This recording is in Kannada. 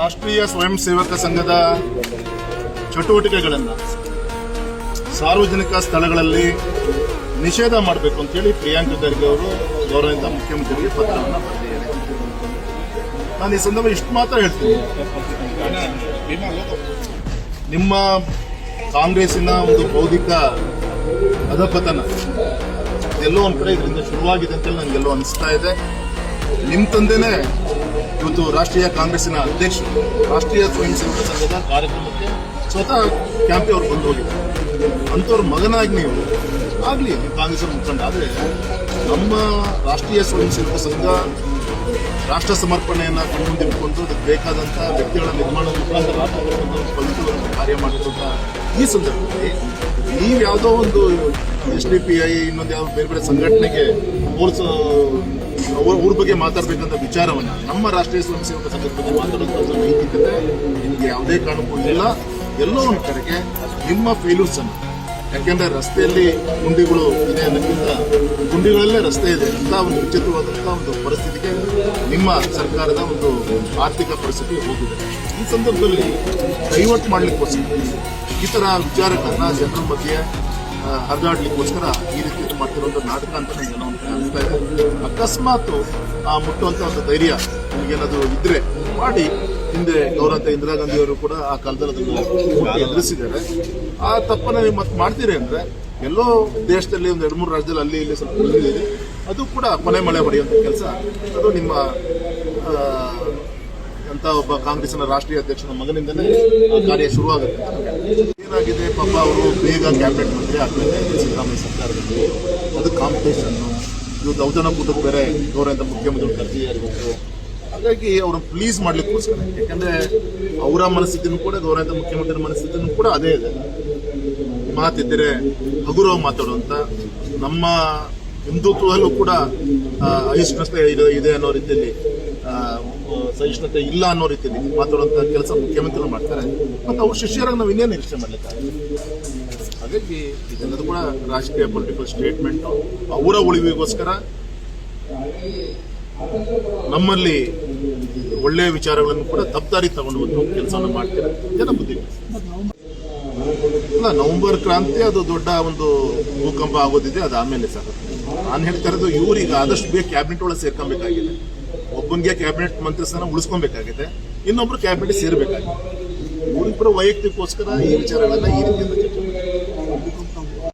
ರಾಷ್ಟ್ರೀಯ ಸ್ವಯಂ ಸೇವಕ ಸಂಘದ ಚಟುವಟಿಕೆಗಳನ್ನು ಸಾರ್ವಜನಿಕ ಸ್ಥಳಗಳಲ್ಲಿ ನಿಷೇಧ ಮಾಡಬೇಕು ಅಂತೇಳಿ ಪ್ರಿಯಾಂಕ ಖರ್ಗೆ ಅವರು ಗೌರವದಿಂದ ಮುಖ್ಯಮಂತ್ರಿಗೆ ಪತ್ರವನ್ನು ಬರೆದಿದ್ದಾರೆ. ನಾನು ಈ ಸಂದರ್ಭ ಇಷ್ಟು ಮಾತ್ರ ಹೇಳ್ತೀನಿ. ನಿಮ್ಮ ಕಾಂಗ್ರೆಸ್ಸಿನ ಒಂದು ಬೌದ್ಧಿಕ ಅಧಪತನ ಎಲ್ಲೋ ಒಂದು ಕಡೆ ಇದರಿಂದ ಶುರುವಾಗಿದೆ ಅಂತೇಳಿ ನನಗೆಲ್ಲೋ ಅನಿಸ್ತಾ ಇದೆ. ನಿಮ್ಮ ತಂದೆನೇ ಇವತ್ತು ರಾಷ್ಟ್ರೀಯ ಕಾಂಗ್ರೆಸ್ಸಿನ ಅಧ್ಯಕ್ಷರು, ರಾಷ್ಟ್ರೀಯ ಸ್ವಯಂ ಸೇವಕ ಸಂಘದ ಕಾರ್ಯಕ್ರಮಕ್ಕೆ ಸ್ವತಃ ಕ್ಯಾಂಪಿ ಅವ್ರು ಬಂದು ಹೋಗಿದ್ದಾರೆ ಅಂಥವ್ರ ಮಗನಾಗಿ ನೀವು ಆಗಲಿ ಕಾಂಗ್ರೆಸ್ ಮುಖಂಡ, ಆದರೆ ನಮ್ಮ ರಾಷ್ಟ್ರೀಯ ಸ್ವಯಂ ಸೇವಕ ಸಂಘ ರಾಷ್ಟ್ರ ಸಮರ್ಪಣೆಯನ್ನು ಕಣ್ಮುಂದಿಟ್ಕೊಂಡು ಅದಕ್ಕೆ ಬೇಕಾದಂಥ ವ್ಯಕ್ತಿಗಳ ನಿರ್ಮಾಣ ಮುಖಾಂತರ ಪವಿತ್ರವನ್ನು ಕಾರ್ಯ ಮಾಡಿದಂಥ ಈ ಸಂದರ್ಭದಲ್ಲಿ ನೀವು ಯಾವುದೋ ಒಂದು ಎಸ್ ಡಿ ಪಿ ಐ, ಇನ್ನೊಂದು ಯಾವ ಬೇರೆ ಬೇರೆ ಸಂಘಟನೆಗೆ ಹೋಲ್ಸೋ ಅವ್ರ ಊರ ಬಗ್ಗೆ ಮಾತಾಡಬೇಕಂತ ವಿಚಾರವನ್ನ ನಮ್ಮ ರಾಷ್ಟ್ರೀಯ ಸ್ವಯಂ ಸೇವಕ ಸಂಘದ ಬಗ್ಗೆ ಮಾತಾಡುವಂಥ ನಿಮ್ಗೆ ಯಾವುದೇ ಕಾರಣಕ್ಕೂ ಇಲ್ಲ. ಎಲ್ಲೋ ಒಂದು ಕಡೆಗೆ ನಿಮ್ಮ ಫೇಲ್ಯೂರ್ಸ್ ಅನ್ನು ಯಾಕೆಂದ್ರೆ ರಸ್ತೆಯಲ್ಲಿ ಗುಂಡಿಗಳು ಇದೆ ಅನ್ನೋಕ್ಕಿಂತ ಗುಂಡಿಗಳಲ್ಲೇ ರಸ್ತೆ ಇದೆ ಅಂತ ಒಂದು ವಿಚಿತ್ರವಾದಂತಹ ಒಂದು ಪರಿಸ್ಥಿತಿಗೆ ನಿಮ್ಮ ಸರ್ಕಾರದ ಒಂದು ಆರ್ಥಿಕ ಪರಿಸ್ಥಿತಿ ಹೋಗಿದೆ. ಈ ಸಂದರ್ಭದಲ್ಲಿ ಡೈವರ್ಟ್ ಮಾಡ್ಲಿಕ್ಕೋಸ್ಕರ ಈ ತರ ವಿಚಾರಗಳನ್ನ ಜನರ ಆ, ಹರಿದಾಡ್ಲಿಕ್ಕೋಸ್ಕರ ಈ ರೀತಿ ಮಾಡ್ತಿರುವಂತ ನಾಟಕ ಅಂತ ನನಗೆ ಅನಿಸ್ತಾ ಇದೆ. ಅಕಸ್ಮಾತ್ ಆ ಮುಟ್ಟುವಂಥ ಒಂದು ಧೈರ್ಯ ನಿಮಗೇನಾದರೂ ಇದ್ರೆ ಮಾಡಿ, ಹಿಂದೆ ಗೌರವಂತ ಇಂದಿರಾ ಗಾಂಧಿ ಅವರು ಕೂಡ ಆ ಕಾಲದಲ್ಲಿ ಅದನ್ನು ಎದುರಿಸಿದ್ದಾರೆ. ಆ ತಪ್ಪನ್ನು ನೀವು ಮತ್ತೆ ಮಾಡ್ತೀರಿ ಅಂದ್ರೆ ಎಲ್ಲೋ ದೇಶದಲ್ಲಿ ಒಂದು ಎರಡು ಮೂರು ರಾಜ್ಯದಲ್ಲಿ ಅಲ್ಲಿ ಇಲ್ಲಿ ಸ್ವಲ್ಪ ಅದು ಕೂಡ ಕೊನೆ ಮಳೆ ಹೊಡೆಯುವಂತ ಕೆಲಸ. ಅದು ನಿಮ್ಮ ಅಂತ ಒಬ್ಬ ಕಾಂಗ್ರೆಸ್ನ ರಾಷ್ಟ್ರೀಯ ಅಧ್ಯಕ್ಷನ ಮಗನಿಂದಲೇ ಕಾರ್ಯ ಶುರುವಾಗುತ್ತೆ. ಏನಾಗಿದೆ? ಪಾಪ ಅವರು ಬೇಗ ಕ್ಯಾಬಿನೆಟ್ ಮಂತ್ರಿ ಆಗ್ಬೇಕು ಸಿದ್ದರಾಮಯ್ಯ ಸರ್ಕಾರದಲ್ಲಿ. ಅದು ಕಾಂಪಿಟೇಷನ್ನು ಇದು ಔತಣಕೂಟಕ್ಕೆ ಬೇರೆ ಗೌರವಂತ ಮುಖ್ಯಮಂತ್ರಿ ಕರ್ಜಿ ಇವತ್ತು ಹಾಗಾಗಿ ಅವರು ಪ್ಲೀಸ್ ಮಾಡ್ಲಿಕ್ಕೋಸ್ಕರ. ಯಾಕಂದ್ರೆ ಅವರ ಮನಸ್ಥಿತಿನೂ ಕೂಡ ಗೌರವಂತ ಮುಖ್ಯಮಂತ್ರಿ ಮನಸ್ಥಿತಿನೂ ಕೂಡ ಅದೇ ಇದೆ. ಮಾತಿದ್ದರೆ ಹಗುರವಾಗಿ ಮಾತಾಡುವಂತ ನಮ್ಮ ಹಿಂದುತ್ವದಲ್ಲೂ ಕೂಡ ಅಹಿಷ್ಣುತೆ ಇದೆ ಅನ್ನೋ ರೀತಿಯಲ್ಲಿ ಸಹಿಷ್ಣುತೆ ಇಲ್ಲ ಅನ್ನೋ ರೀತಿಯಲ್ಲಿ ಮಾತಾಡುವಂತ ಕೆಲಸ ಮುಖ್ಯಮಂತ್ರಿಗಳು ಮಾಡ್ತಾರೆ. ಮತ್ತು ಅವ್ರ ಶಿಷ್ಯರಾಗಿ ನಾವು ಇನ್ನೇನು ನಿರೀಕ್ಷೆ ಮಾಡ್ಲಿಕ್ಕೆ ಹಾಗಾಗಿ ಇದೆಲ್ಲದೂ ಕೂಡ ರಾಜಕೀಯ ಪೊಲಿಟಿಕಲ್ ಸ್ಟೇಟ್ಮೆಂಟ್ ಅವರ ಉಳಿವಿಗೋಸ್ಕರ ನಮ್ಮಲ್ಲಿ ಒಳ್ಳೆಯ ವಿಚಾರಗಳನ್ನು ಕೂಡ ತಪ್ಪದಾರಿ ತಗೊಂಡು ಒಂದು ಕೆಲಸವನ್ನು ಮಾಡ್ತಾರೆ ಜನ ಬುದ್ಧಿ. ಅಲ್ಲ ನವೆಂಬರ್ ಕ್ರಾಂತಿ ಅದು ದೊಡ್ಡ ಒಂದು ಭೂಕಂಪ ಆಗೋದಿದೆ ಅದು ಆಮೇಲೆ ಸರ್ ನಾನು ಹೇಳ್ತಾ ಇರೋದು ಇವ್ರೀಗ ಆದಷ್ಟು ಬೇಗ ಕ್ಯಾಬಿನೆಟ್ ಒಳಗೆ ಸೇರ್ಕೊಬೇಕಾಗಿದೆ. ಒಬ್ಬನಿಗೆ ಕ್ಯಾಬಿನೆಟ್ ಮಂತ್ರಿ ಸ್ಥಾನ ಉಳಿಸ್ಕೊಬೇಕಾಗಿದೆ ಇನ್ನೊಬ್ರು ಕ್ಯಾಬಿನೆಟ್ ಸೇರ್ಬೇಕಾಗಿದೆ. ಇಬ್ಬರು ವೈಯಕ್ತಿಕೋಸ್ಕರ ಈ ವಿಚಾರಗಳನ್ನ ಈ ರೀತಿಯಿಂದ